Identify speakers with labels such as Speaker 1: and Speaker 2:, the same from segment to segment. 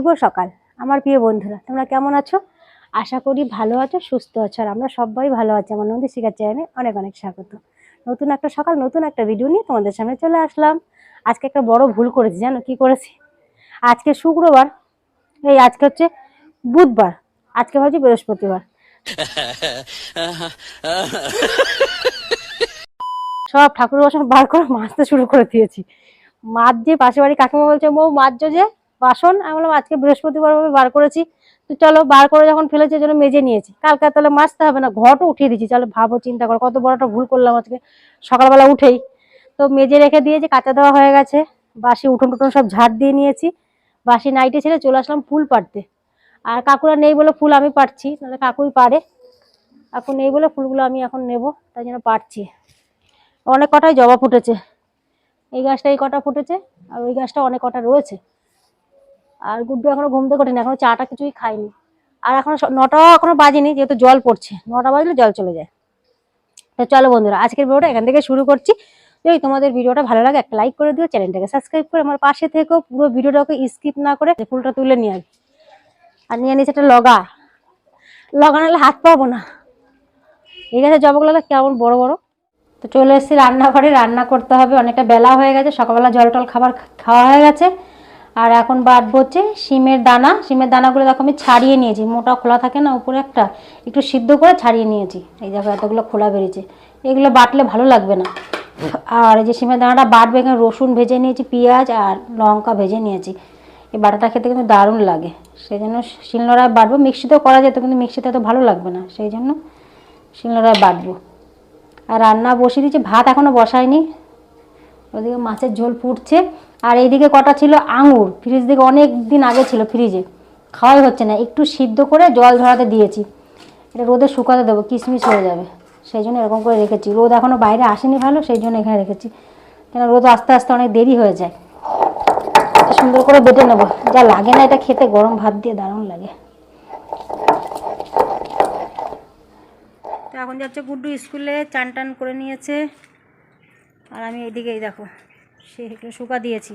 Speaker 1: শুভ সকাল। আমার প্রিয় বন্ধুরা, তোমরা কেমন আছো? আশা করি ভালো আছো, সুস্থ আছো, আর আমরা সবাই ভালো আছি। আমার নন্দী শিকার চ্যানেলে অনেক অনেক স্বাগত। নতুন একটা সকাল, নতুন একটা ভিডিও নিয়ে তোমাদের সামনে চলে আসলাম। আজকে একটা বড় ভুল করেছি, জানো কি করেছি? আজকে শুক্রবার, এই আজকে হচ্ছে বুধবার, আজকে ভাবছি বৃহস্পতিবার। সব ঠাকুর বাসন বার করে মাজতে শুরু করে দিয়েছি। মাছ যে পাশে বাড়ি কাকিমা বলছে, মৌ মাজছো যে? বাসন, আমি বললাম, আজকে বৃহস্পতিবার বার করেছি। তো চলো, বার করে যখন ফেলেছি জন্য মেজে নিয়েছি। কালকে তাহলে মাজতে হবে না ঘরটা উঠিয়ে দিচ্ছি চলো, ভাবো, চিন্তা করো, কত বড় একটা ভুল করলাম আজকে। সকালবেলা উঠেই। তো মেজে রেখে দিয়েছি, কাঁচা দেওয়া হয়ে গেছে। বাসি উঠোন টুটন সব ঝাড় দিয়ে নিয়েছি। বাসি নাইটে ছেড়ে চলে আসলাম ফুল পাড়তে। আর কাকুরা নেই বলে ফুল আমি পারছি নাহলে কাকুই পারে কাকু নেই বলে ফুলগুলো আমি এখন নেব, তাই জন্য পারছি অনেক কটাই জবা ফুটেছে। এই গাছটা এই কটা ফুটেছে, আর ওই গাছটা অনেক কটা রয়েছে। আর গুড্ডু এখনও ঘুম থেকে ওঠেনি, এখনও চাটা কিছুই খাইনি আর এখনও নটাও এখনও বাজেনি, যেহেতু জল পড়ছে, নটা বাজলে জল চলে যায়। তো চলো বন্ধুরা, আজকের ভিডিওটা এখান থেকে শুরু করছি। যদি তোমাদের ভিডিওটা ভালো লাগে, একটা লাইক করে দিও, চ্যানেলটাকে সাবস্ক্রাইব করে আমার পাশে থেকেও পুরো ভিডিওটাকে স্কিপ না করে ফুলটা তুলে নিয়ে আসি আর নিয়ে নিয়েছে একটা লগা। লগা নাহলে হাত পাবো না। এই গাছের জবাগুলো কেমন বড় বড়? তো চলে এসেছি রান্নাঘরে, রান্না করতে হবে, অনেকটা বেলা হয়ে গেছে, সকালবেলা জল টল খাবার খাওয়া হয়ে গেছে। আর এখন বাটবো হচ্ছে শিমের দানা। শিমের দানাগুলো দেখো আমি ছাড়িয়ে নিয়েছি। মোটা খোলা থাকে না, উপরে একটা একটু সিদ্ধ করে ছাড়িয়ে নিয়েছি। এই দেখো এতগুলো খোলা বেরিয়েছে। এগুলো বাটলে ভালো লাগবে না। আর এই যে শিমের দানাটা বাটবে, এখানে রসুন ভেজে নিয়েছি, পেঁয়াজ আর লঙ্কা ভেজে নিয়েছি। এই বাটাটা খেতে কিন্তু দারুণ লাগে। সেই জন্য শিলনোড়ায় বাটবো। মিক্সিতেও করা যেত, কিন্তু মিক্সিতে এত ভালো লাগবে না। সেই জন্য শিলনোড়ায় বাটবো। আর রান্না বসিয়ে দিয়েছি। ভাত এখনও বসায়নি। ওদিকে মাছের ঝোল ফুটছে। আর এইদিকে কটা ছিল আঙুর। ফ্রিজ দিকে অনেক দিন আগে ছিল ফ্রিজে। খাওয়াই হচ্ছে না। একটু সিদ্ধ করে জল ঝরাতে দিয়েছি। এটা রোদে শুকাতে দেবো, কিশমিশ হয়ে যাবে। সেই জন্য এরকম করে রেখেছি। রোদ এখনও বাইরে আসেনি ভালো, সেই জন্য এখানে রেখেছি। কেন রোদ আস্তে আস্তে অনেক দেরি হয়ে যায়। সুন্দর করে বেটে নেব। যা লাগে না এটা খেতে, গরম ভাত দিয়ে দারুণ লাগে। তো এখন যাচ্ছে গুড্ডু স্কুলে, চান টান করে নিয়েছে। আর আমি এইদিকেই দেখো, সে শুকা দিয়েছি।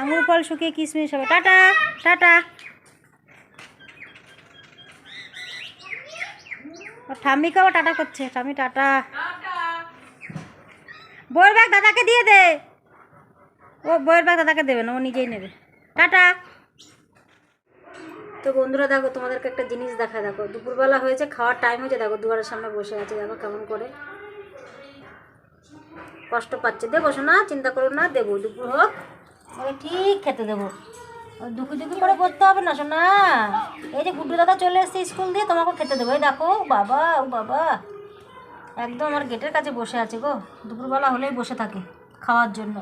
Speaker 1: আঙুর ফল শুকিয়ে কিশমিশ হবে। Tata tata. ঠাম্মিকেও টাটা করছে। ঠাম্মি, টাটা। বইয়ের ব্যাগ দাদাকে দিয়ে দে। ও বইয়ের ব্যাগ দাদাকে দেবে না, ও নিজেই নেবে। টাটা। তো বন্ধুরা দেখো, তোমাদেরকে একটা জিনিস দেখা, দেখো। দুপুরবেলা হয়েছে, খাওয়ার টাইম হয়েছে, দেখো, দুয়ারের সামনে বসে আছে, দেখো কেমন করে। কষ্ট পাচ্ছে দেবো শোনা চিন্তা করো না দেবো দুপুর হোক। ওকে ঠিক খেতে দেবো। দুপুর দুপুর করে করতে হবে না শোনা এই যে গুড্ডু দাদা চলে এসছে স্কুল দিয়ে তোমাকে খেতে দেবো। এই দেখো বাবা ও বাবা। একদম আমার গেটের কাছে বসে আছে গো। দুপুরবেলা হলেই বসে থাকে খাওয়ার জন্য।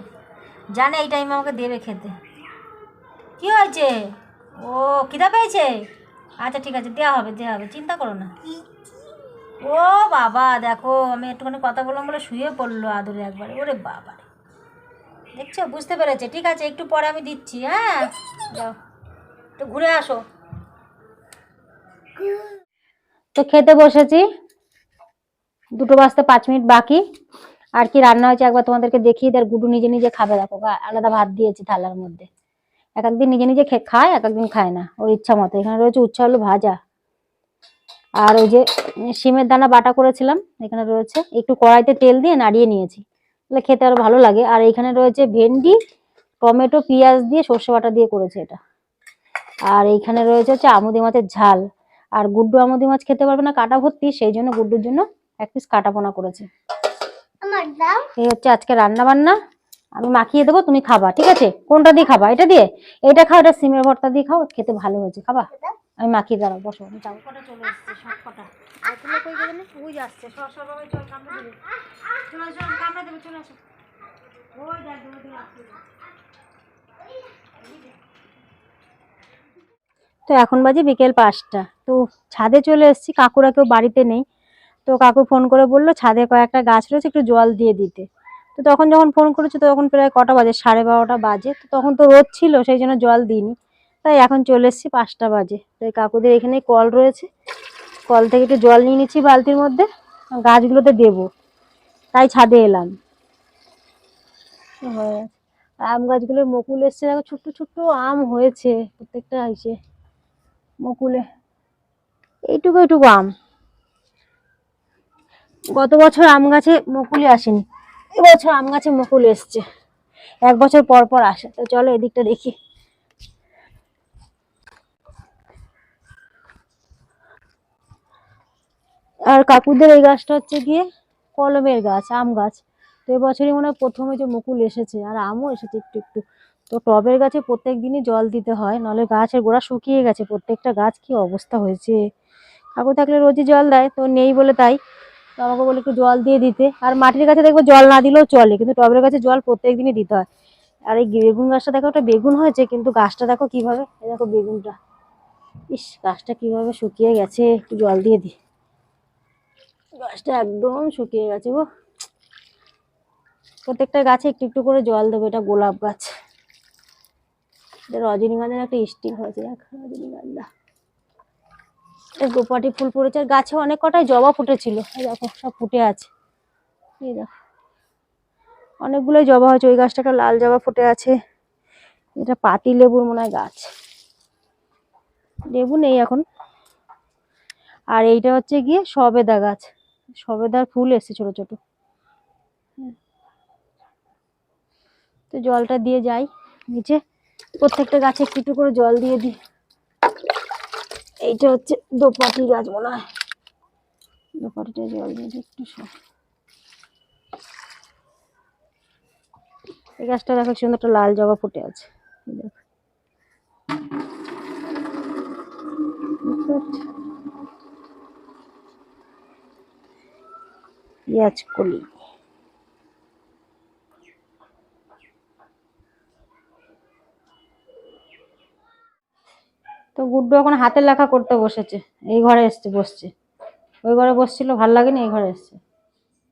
Speaker 1: জানে এই টাইমে আমাকে দেবে খেতে। কি হয়েছে? ও খিদা পেয়েছে? আচ্ছা ঠিক আছে দেওয়া হবে দেওয়া হবে চিন্তা করো না। ও বাবা, দেখো, আমি একটুখানি কথা বললাম বলে শুয়ে পড়ল আদরে একবারে। ওরে বাবা দেখছ? বুঝতে পেরেছে। ঠিক আছে, একটু পরে আমি দিচ্ছি হ্যাঁ? যাও। একটু ঘুরে আসো। তো খেতে বসেছি। দুটো বাজতে পাঁচ মিনিট বাকি। আর কি রান্না হয়েছে একবার তোমাদেরকে দেখিয়ে দেয় গুডু নিজে নিজে খাবে, দেখো আলাদা ভাত দিয়েছি থালার মধ্যে। এক একদিন নিজে নিজে খায়, এক একদিন খায় না, ওর ইচ্ছা মতো। এখানে রয়েছে উচ্ছা আলু ভাজা। আর ওই যে শিমের দানা বাটা করেছিলাম এখানে রয়েছে। একটু কড়াইতে তেল দিয়ে নাড়িয়ে নিয়েছি তাহলে খেতে আরও ভালো লাগে। আর এখানে রয়েছে ভেন্ডি টমেটো পেঁয়াজ দিয়ে সর্ষে বাটা দিয়ে করেছে এটা। আর এইখানে রয়েছে হচ্ছে আমুদি মাছের ঝাল। আর গুড্ডু আমুদি মাছ খেতে পারবে না কাটা ভর্তি সেই জন্য গুড্ডুর জন্য এক পিস কাটা পোনা করেছে এই হচ্ছে আজকে রান্না বান্না আমি মাখিয়ে দেবো তুমি খাবা ঠিক আছে? কোনটা দিয়ে খাবা? এটা দিয়ে? এটা খাও এটা সিমের ভর্তা দিয়ে খাও খেতে ভালো হয়েছে খাবা? আমি মাখিয়ে দাঁড়াও বসো। আমি যাব। কটা চলে এসছে সব কটা আর তুলো কই গেলে ওই যাচ্ছে সর সর বাবা চল কামড়ে দেবে। চলে আসো কামড়ে দেবে চলে আসো। ওই দেখ দূরে দূরে তো এখন বাজে বিকেল পাঁচটা। তো ছাদে চলে এসেছি কাকুরা কেউ বাড়িতে নেই। তো কাকু ফোন করে বলল ছাদে কয়েকটা গাছ রয়েছে একটু জল দিয়ে দিতে। তো তখন যখন ফোন করেছি তখন প্রায় কটা বাজে সাড়ে বারোটা বাজে। তো তখন তো রোদ ছিল সেই জন্য জল দিইনি। তাই এখন চলে এসেছি পাঁচটা বাজে। তো এই কাকুদের এখানে কল রয়েছে। কল থেকে একটু জল নিয়ে নিচ্ছি বালতির মধ্যে, গাছগুলোতে দেবো। তাই ছাদে এলাম। আম গাছগুলোর মুকুল এসছে, দেখো ছোট্ট ছোট্ট আম হয়েছে প্রত্যেকটা হয়েছে মুকুলে। এইটুকু এইটুকু আম। গত বছর আম গাছে মুকুলই আসেনি এবছর আম গাছে মুকুল এসছে। এক বছর পর পর আসে। তো চলো এদিকটা দেখি। আর কাকুদের এই গাছটা হচ্ছে গিয়ে কলমের গাছ, আম গাছ। তো এবছরই মনে হয় প্রথমে যে মুকুল এসেছে, আর আমও এসেছে একটু একটু। তো টবের গাছে প্রত্যেক দিনই জল দিতে হয় নাহলে গাছের গোড়া শুকিয়ে গেছে, প্রত্যেকটা গাছ কি অবস্থা হয়েছে? কাকু থাকলে রোজই জল দেয়, তো নেই বলে তাই। তো আমাকে বলে একটু জল দিয়ে দিতে। আর মাটির গাছে দেখব জল না দিলেও চলে, কিন্তু টবের গাছে জল প্রত্যেক দিনই দিতে হয়। আর এই বেগুন গাছটা দেখো একটা বেগুন হয়েছে, কিন্তু গাছটা দেখো কীভাবে দেখো বেগুনটা। ইস, গাছটা কীভাবে শুকিয়ে গেছে, একটু জল দিয়ে দিই গাছটা একদম শুকিয়ে গেছে গো। প্রত্যেকটা গাছে একটু একটু করে জল দেবো, এটা গোলাপ গাছ। রজনীগন্ধার একটা স্টিক হয়েছে, দেখ রজনীগন্ধা। গোপাটি ফুল পড়েছে আর গাছে অনেক কটাই জবা ফুটেছিল। দেখো, সব ফুটে আছে। এই দেখো অনেকগুলোই জবা হয়েছে, ওই গাছটা একটা লাল জবা ফুটে আছে। এটা পাতি লেবুর মনে হয় গাছ। লেবু নেই এখন। আর এইটা হচ্ছে গিয়ে সবেদা গাছ। সবেদার ফুল এসছে ছোট ছোট। তো জলটা দিয়ে যাই নিচে। প্রত্যেকটা গাছে একটু করে জল দিয়ে দিই। এইটা হচ্ছে দোপাটি গাছ মনে হয়। দোপাটিটা জল দিয়ে দিই একটু সব। এই গাছটা দেখো সুন্দর একটা লাল জবা ফুটে আছে। দেখো বুঝতে পারছ? পেঁয়াজ কলি। তো গুড্ডু এখন হাতের লেখা করতে বসেছে। এই ঘরে এসছে, বসছে। ওই ঘরে বসছিল, ভালো লাগেনি, এই ঘরে এসছে।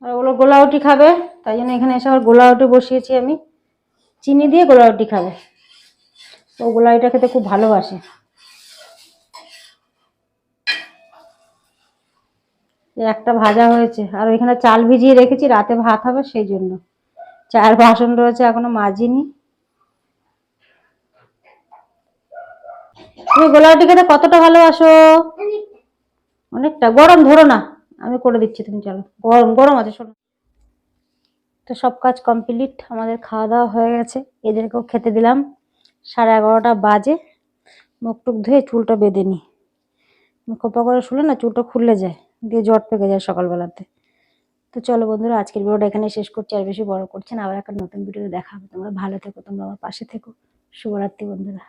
Speaker 1: আর ওগুলো গোলাউটি খাবে, তাই জন্য এখানে এসে আবার গোলাউটি বসিয়েছি আমি। চিনি দিয়ে গোলাউটি খাবে। তো গোলাউটিটা খেতে খুব ভালোবাসে। একটা ভাজা হয়েছে। আর ওইখানে চাল ভিজিয়ে রেখেছি, রাতে ভাত হবে সেই জন্য। চায়ের বাসন রয়েছে, এখনও মাজিনি। তুমি গোলাউটি খেতে কতটা ভালোবাসো? অনেকটা। গরম, ধরো না। আমি করে দিচ্ছি, তুমি চলো। গরম গরম আছে, শোনো। তো সব কাজ কমপ্লিট, আমাদের খাওয়া দাওয়া হয়ে গেছে। এদেরকেও খেতে দিলাম। সাড়ে এগারোটা বাজে। মুখ টুক ধুয়ে চুলটা বেঁধে নি। খোপা করে শুলে না, চুলটা খুললে যায়। দিয়ে জ্বর পেকে যায় সকালবেলাতে। তো চলো বন্ধুরা, আজকের ভিডিওটা এখানে শেষ করছি। আর বেশি বড় করছি না, আবার একটা নতুন ভিডিও দেখাবো তোমরা ভালো থেকো, তোমরা আমার পাশে থেকো। শুভরাত্রি বন্ধুরা।